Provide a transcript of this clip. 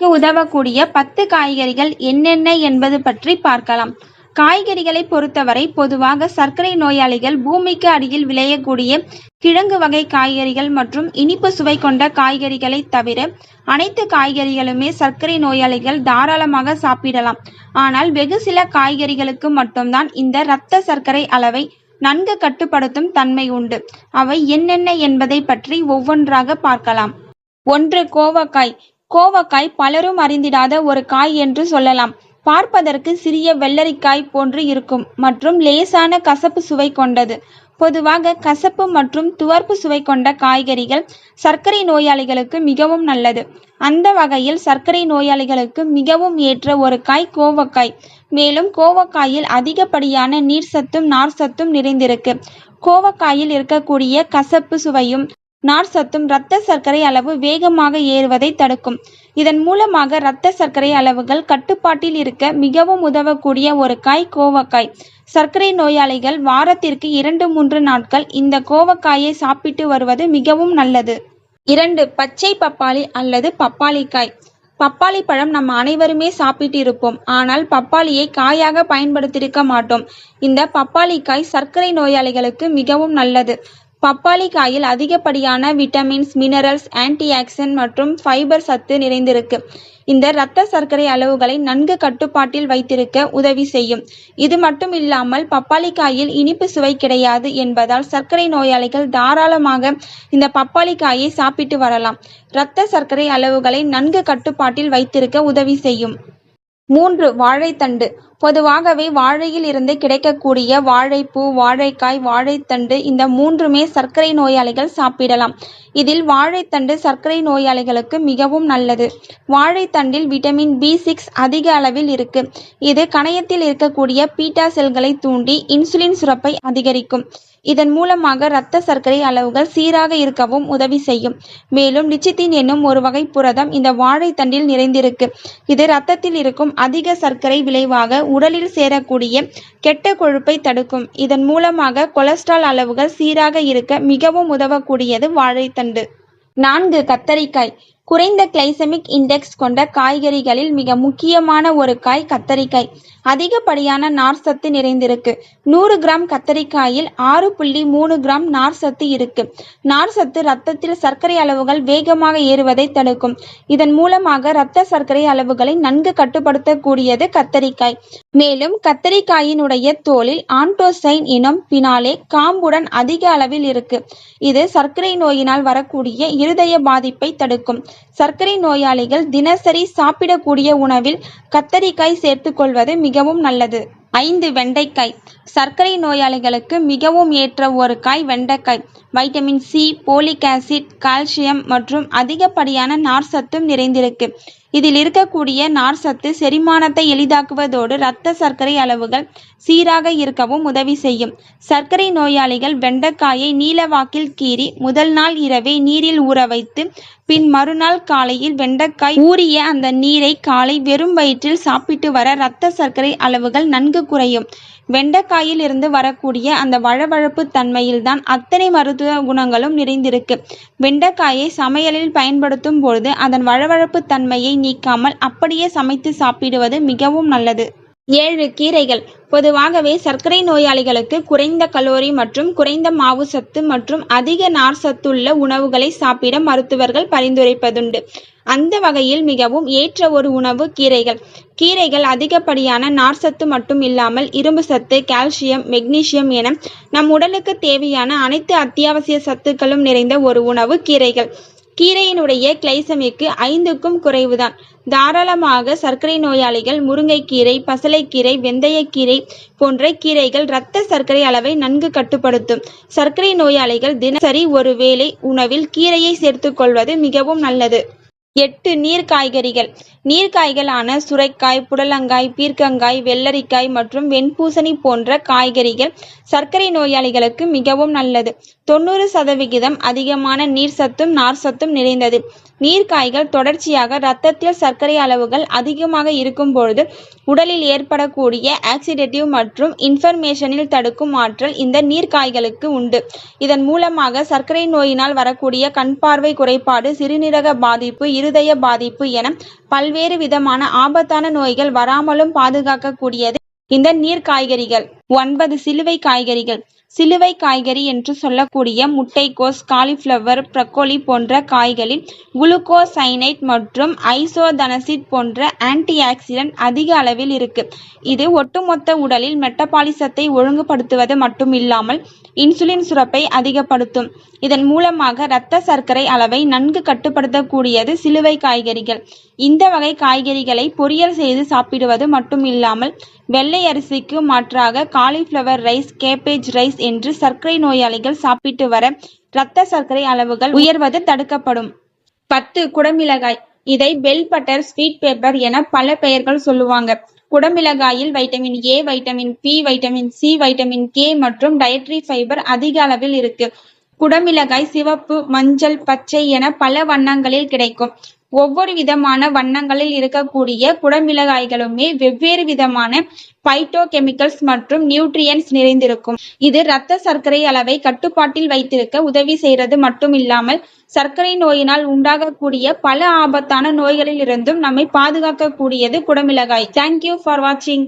உடலுக்கு உதவக்கூடிய பத்து காய்கறிகள் என்னென்ன என்பது பற்றி பார்க்கலாம். காய்கறிகளை பொறுத்தவரை பொதுவாக சர்க்கரை நோயாளிகள் பூமிக்கு அடியில் விளையக்கூடிய கிழங்கு வகை காய்கறிகள் மற்றும் இனிப்பு சுவை கொண்ட காய்கறிகளை தவிர அனைத்து காய்கறிகளுமே சர்க்கரை நோயாளிகள் தாராளமாக சாப்பிடலாம். ஆனால் வெகு சில காய்கறிகளுக்கு மட்டும்தான் இந்த இரத்த சர்க்கரை அளவை நன்கு கட்டுப்படுத்தும் தன்மை உண்டு. அவை என்னென்ன என்பதை பற்றி ஒவ்வொன்றாக பார்க்கலாம். ஒன்று கோவக்காய். கோவக்காய் பலரும் அறிந்திடாத ஒரு காய் என்று சொல்லலாம். பார்ப்பதற்கு சிறிய வெள்ளரிக்காய் போன்று இருக்கும் மற்றும் லேசான கசப்பு சுவை கொண்டது. பொதுவாக கசப்பு மற்றும் துவர்ப்பு சுவை கொண்ட காய்கறிகள் சர்க்கரை நோயாளிகளுக்கு மிகவும் நல்லது. அந்த வகையில் சர்க்கரை நோயாளிகளுக்கு மிகவும் ஏற்ற ஒரு காய் கோவக்காய். மேலும் கோவக்காயில் அதிகப்படியான நீர் சத்தும் நார் சத்தும் நிறைந்திருக்கு. கோவக்காயில் இருக்கக்கூடிய கசப்பு சுவையும் நார்ச்சத்தும் இரத்த சர்க்கரை அளவு வேகமாக ஏறுவதை தடுக்கும். இதன் மூலமாக இரத்த சர்க்கரை அளவுகள் கட்டுப்பாட்டில் இருக்க மிகவும் உதவக்கூடிய ஒரு காய் கோவக்காய். சர்க்கரை நோயாளிகள் வாரத்திற்கு இரண்டு மூன்று நாட்கள் இந்த கோவக்காயை சாப்பிட்டு வருவது மிகவும் நல்லது. இரண்டு பச்சை பப்பாளி அல்லது பப்பாளிக்காய். பப்பாளி பழம் நம்ம அனைவருமே சாப்பிட்டு இருப்போம் ஆனால் பப்பாளியை காயாக பயன்படுத்தியிருக்க மாட்டோம். இந்த பப்பாளிக்காய் சர்க்கரை நோயாளிகளுக்கு மிகவும் நல்லது. பப்பாளி காயில் அதிகப்படியான விட்டமின்ஸ் மினரல்ஸ் ஆன்டி ஆக்சிடென்ட் மற்றும் ஃபைபர் சத்து நிறைந்திருக்கு. இந்த இரத்த சர்க்கரை அளவுகளை நன்கு கட்டுப்பாட்டில் வைத்திருக்க உதவி செய்யும். இது மட்டும் இல்லாமல் பப்பாளிக்காயில் இனிப்பு சுவை கிடையாது என்பதால் சர்க்கரை நோயாளிகள் தாராளமாக இந்த பப்பாளிக்காயை சாப்பிட்டு வரலாம். இரத்த சர்க்கரை அளவுகளை நன்கு கட்டுப்பாட்டில் வைத்திருக்க உதவி செய்யும். மூன்று வாழைத்தண்டு. பொதுவாகவே வாழையில் இருந்து கிடைக்கக்கூடிய வாழைப்பூ வாழைக்காய் வாழைத்தண்டு இந்த மூன்றுமே சர்க்கரை நோயாளிகள் சாப்பிடலாம். இதில் வாழைத்தண்டு சர்க்கரை நோயாளிகளுக்கு மிகவும் நல்லது. வாழைத்தண்டில் விட்டமின் பி சிக்ஸ் அதிக அளவில் இருக்கு. இது கணையத்தில் இருக்கக்கூடிய பீட்டா செல்களை தூண்டி இன்சுலின் சுரப்பை அதிகரிக்கும். இதன் மூலமாக இரத்த சர்க்கரை அளவுகள் சீராக இருக்கவும் உதவி செய்யும். மேலும் லிச்சித்தின் என்னும் ஒரு வகை புரதம் இந்த வாழைத்தண்டில் நிறைந்திருக்கு. இது இரத்தத்தில் இருக்கும் அதிக சர்க்கரை விளைவாக உடலில் சேரக்கூடிய கெட்ட கொழுப்பை தடுக்கும். இதன் மூலமாக கொலஸ்ட்ரால் அளவுகள் சீராக இருக்க மிகவும் உதவக்கூடியது வாழைத்தண்டு. நான்கு கத்தரிக்காய். குறைந்த கிளைசெமிக் இன்டெக்ஸ் கொண்ட காய்கறிகளில் மிக முக்கியமான ஒரு காய் கத்தரிக்காய். அதிகப்படியான நார்ச்சத்து நிறைந்திருக்கு. நூறு கிராம் கத்தரிக்காயில் ஆறு புள்ளி மூணு கிராம் நார்ச்சத்து இருக்கு. நார்ச்சத்து ரத்தத்தில் சர்க்கரை அளவுகள் வேகமாக ஏறுவதை தடுக்கும். இதன் மூலமாக இரத்த சர்க்கரை அளவுகளை நன்கு கட்டுப்படுத்தக்கூடியது கத்தரிக்காய். மேலும் கத்தரிக்காயினுடைய தோலில் ஆன்டோசைன் எனும் பினாலே காம்புடன் அதிக அளவில் இருக்கு. இது சர்க்கரை நோயினால் வரக்கூடிய இருதய பாதிப்பை தடுக்கும். சர்க்கரை நோயாளிகள் தினசரி சாப்பிடக்கூடிய உணவில் கத்தரிக்காய் சேர்த்துக் கொள்வது மிகவும் நல்லது. ஐந்து வெண்டைக்காய். சர்க்கரை நோயாளிகளுக்கு மிகவும் ஏற்ற ஒரு காய் வெண்டைக்காய். Vitamin C folic acid calcium மற்றும் அதிகப்படியான நார்ச்சத்தும் நிறைந்திருக்கு. இதில் இருக்கக்கூடிய நார் சத்து செரிமானத்தை எளிதாக்குவதோடு இரத்த சர்க்கரை அளவுகள் சீராக இருக்கவும் உதவி செய்யும். சர்க்கரை நோயாளிகள் வெண்டைக்காயை நீளவாக்கில் கீறி முதல் நாள் இரவே நீரில் ஊற வைத்து பின் மறுநாள் காலையில் வெண்டைக்காய் ஊறிய அந்த நீரை காலை வெறும் வயிற்றில் சாப்பிட்டு வர இரத்த சர்க்கரை அளவுகள் நன்கு குறையும். வெண்டைக்காயில் இருந்து வரக்கூடிய அந்த வழவழப்பு தன்மையில்தான் அத்தனை மருத்துவ குணங்களும் நிறைந்திருக்கு. வெண்டைக்காயை சமையலில் பயன்படுத்தும் பொழுது அதன் வழவழப்பு தன்மையை நீக்காமல் அப்படியே சமைத்து சாப்பிடுவது மிகவும் நல்லது. ஏழு கீரைகள். பொதுவாகவே சர்க்கரை நோயாளிகளுக்கு குறைந்த கலோரி மற்றும் குறைந்த மாவு சத்து மற்றும் அதிக நார் சத்துள்ள உணவுகளை சாப்பிட மருத்துவர்கள் பரிந்துரைப்பதுண்டு. அந்த வகையில் மிகவும் ஏற்ற ஒரு உணவு கீரைகள். கீரைகள் அதிகப்படியான நார் சத்து மட்டும் இல்லாமல் இரும்பு சத்து கால்சியம் மெக்னீசியம் என நம் உடலுக்கு தேவையான அனைத்து அத்தியாவசிய சத்துக்களும் நிறைந்த ஒரு உணவு கீரைகள். கீரையினுடைய கிளைசமிக்கு ஐந்துக்கும் குறைவுதான். தாராளமாக சர்க்கரை நோயாளிகள் முருங்கைக்கீரை பசலைக்கீரை வெந்தயக்கீரை போன்ற கீரைகள் இரத்த சர்க்கரை அளவை நன்கு கட்டுப்படுத்தும். சர்க்கரை நோயாளிகள் தினசரி ஒரு வேளை உணவில் கீரையை சேர்த்துக்கொள்வது மிகவும் நல்லது. எட்டு நீர் காய்கறிகள் நீர் காய்களான சுரைக்காய் புடலங்காய் பீர்க்கங்காய் வெள்ளரிக்காய் மற்றும் வெண்பூசணி போன்ற காய்கறிகள் சர்க்கரை நோயாளிகளுக்கு மிகவும் நல்லது. தொண்ணூறு சதவிகிதம் அதிகமான நீர்ச்சத்தும் நார்ச்சத்தும் நிறைந்தது. நீர்க்காய்கள் தொடர்ச்சியாக இரத்தத்தில் சர்க்கரை அளவுகள் அதிகமாக இருக்கும் பொழுது உடலில் ஏற்படக்கூடிய ஆக்சிடேட்டிவ் மற்றும் இன்ஃபர்மேஷனில் தடுக்கும் ஆற்றல் இந்த நீர்க்காய்களுக்கு உண்டு. இதன் மூலமாக சர்க்கரை நோயினால் வரக்கூடிய கண் பார்வை குறைபாடு சிறுநீரக பாதிப்பு இருதய பாதிப்பு என பல்வேறு விதமான ஆபத்தான நோய்கள் வராமலும் பாதுகாக்கக்கூடியது இந்த நீர் காய்கறிகள். ஒன்பது சிலுவை காய்கறிகள் சிலுவை காய்கறி என்று சொல்லக்கூடிய முட்டைக்கோஸ், காலிஃப்ளவர் ப்ரக்கோலி போன்ற காய்களில் குளுக்கோசைனைட் மற்றும் ஐசோதனசிட் போன்ற ஆன்டிஆக்சிடன்ட் அதிக அளவில் இருக்கு. இது ஒட்டுமொத்த உடலில் மெட்டபாலிசத்தை ஒழுங்குபடுத்துவது மட்டுமில்லாமல் இன்சுலின் சுரப்பை அதிகப்படுத்தும். இதன் மூலமாக இரத்த சர்க்கரை அளவை நன்கு கட்டுப்படுத்தக்கூடியது சிலுவை காய்கறிகள். இந்த வகை காய்கறிகளை பொரியல் செய்து சாப்பிடுவது மட்டுமில்லாமல் வெள்ளை அரிசிக்கு மாற்றாக காலிஃபிளவர் ரைஸ், கேபேஜ் ரைஸ் என்று சர்க்கரை நோயாளிகள் சாப்பிட்டு வர இரத்த சர்க்கரை அளவுகள் உயர்வது தடுக்கப்படும். பத்து குடமிளகாய் இதை பெல் பட்டர், ஸ்வீட் பேப்பர் என பல பெயர்கள் சொல்லுவாங்க. குடமிளகாயில் vitamin A, vitamin B, vitamin C, vitamin K மற்றும் டயட்ரி ஃபைபர் அதிக அளவில் இருக்கு. குடமிளகாய் சிவப்பு, மஞ்சள், பச்சை என பல வண்ணங்களில் கிடைக்கும். ஒவ்வொரு விதமான வண்ணங்களில் இருக்கக்கூடிய குடமிளகாய்களுமே வெவ்வேறு விதமான பைட்டோ கெமிக்கல்ஸ் மற்றும் நியூட்ரியன்ட்ஸ் நிறைந்திருக்கும். இது இரத்த சர்க்கரை அளவை கட்டுப்பாட்டில் வைத்திருக்க உதவி செய்யறது மட்டும் இல்லாமல் சர்க்கரை நோயினால் உண்டாகக்கூடிய பல ஆபத்தான நோய்களில் இருந்தும் நம்மை பாதுகாக்கக்கூடியது குடமிளகாய். தேங்க் யூ ஃபார் வாட்சிங்.